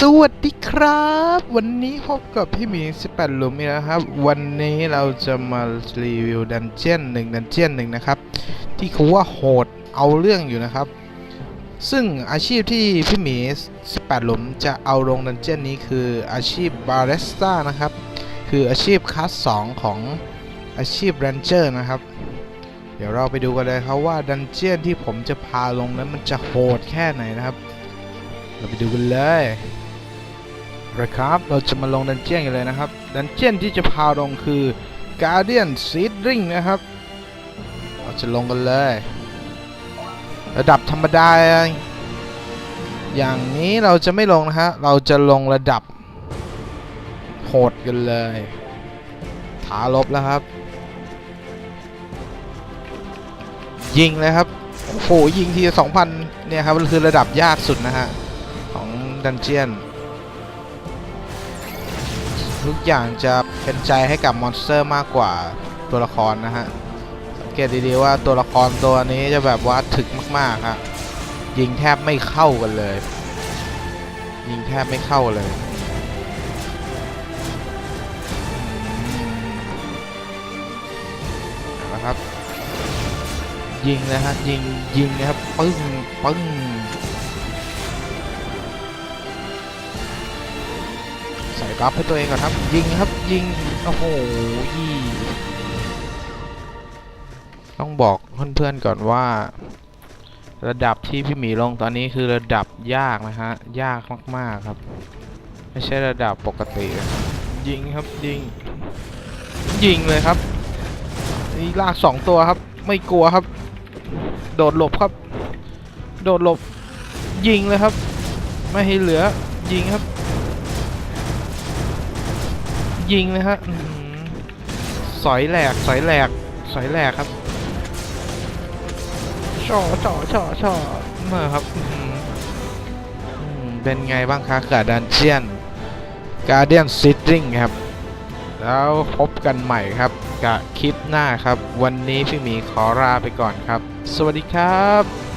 สวัสดีครับ วันนี้พบกับพี่หมี 18 หลุมอีกแล้วครับ วันนี้เราจะมารีวิวดันเจียนหนึ่งดันเจียนหนึ่งนะครับ ที่เขาว่าโหดเอาเรื่องอยู่นะครับ ซึ่งอาชีพที่พี่หมี 18 หลุมจะเอาลงดันเจียนนี้คืออาชีพบาริสต้านะครับ คืออาชีพคลาส 2 ของอาชีพแรนเจอร์นะครับ เดี๋ยวเราไปดูกันเลยครับว่าดันเจียนที่ผมจะพาลงนั้นมันจะโหดแค่ไหนนะครับเราไปดูกันเลย นะครับ เราจะมาลงดันเจียนกันเลยนะครับ ดันเจียนที่จะพาลงคือ Guardian Seedring นะครับ เราจะลงกันเลย ระดับธรรมดา อย่างนี้เราจะไม่ลงนะฮะ เราจะลงระดับโหดกันเลยถาลบแล้วครับ ยิงเลยครับโอ้โหยิงทีสองพันเนี่ยครับมันคือระดับยากสุดนะฮะ ของดันเจียน ทุกอย่างจะเป็นใจให้กับมอนสเตอร์มากกว่าตัวละครนะฮะ สังเกตดีๆว่าตัวละครตัวนี้จะแบบว่าถึกมากๆฮะยิงแทบไม่เข้ากันเลย ยิงแทบไม่เข้าเลยอืมเอาละครับ ยิงนะฮะยิงยิงนะครับปึ้งปึ้ง ราฟให้ตัวเองก่อนครับ ยิงครับยิง โอ้โหยี่ต้องบอกเพื่อนๆก่อนว่า ระดับที่พี่หมีลงตอนนี้คือระดับยากนะฮะ ยากมากๆครับ ไม่ใช่ระดับปกติยิงครับยิง ยิงเลยครับนี่ลากสองตัวครับ ไม่กลัวครับ โดดหลบครับ โดดหลบ ยิงเลยครับ ไม่ให้เหลือยิงครับ ยิงเลยฮะสอยแหลกสอยแหลกสอยแหลกครับช่อช่อช่อช่อเมื่อครับเป็นไงบ้างคะกับดันเจียนการเดียนซิตริงครับ แล้วพบกันใหม่ครับกับคลิปหน้าครับ วันนี้พี่หมีขอลาไปก่อนครับ สวัสดีครับ